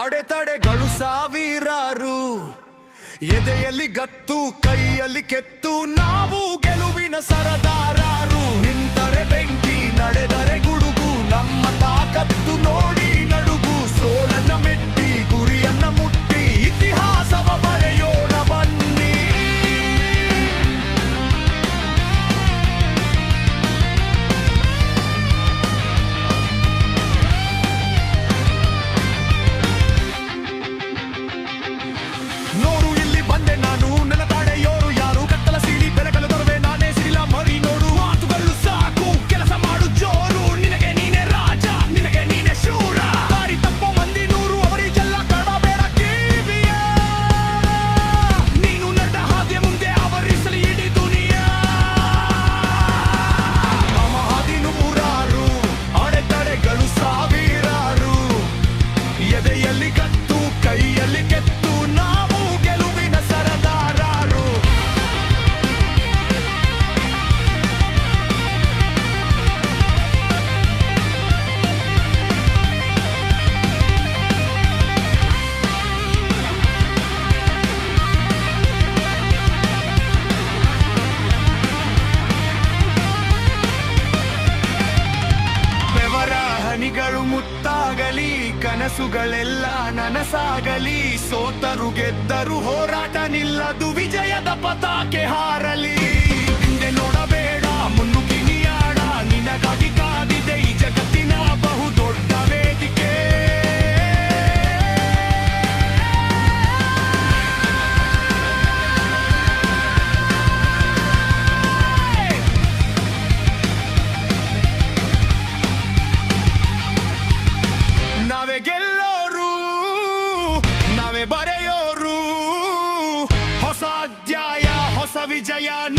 ಅಡೆತಡೆಗಳು ಸಾವಿರಾರು ಎದೆಯಲ್ಲಿ ಗತ್ತು ಕೈಯಲ್ಲಿ ಕೆತ್ತು ನಾವು sarada ಗೆದ್ದು ನಾವು ಗೆಲುವಿನ ಸರದಾರರು. ಬೆವರ ಹನಿಗಳು ಮುತ್ತಾಗಲಿ. ಕನಸುಗಳೆಲ್ಲ ನನಸಾಗಲಿ ಸೋತರು ಗೆದ್ದರು ಹೋರಾಟ ನಿಲ್ಲದು ವಿಜಯ విజయాన్ని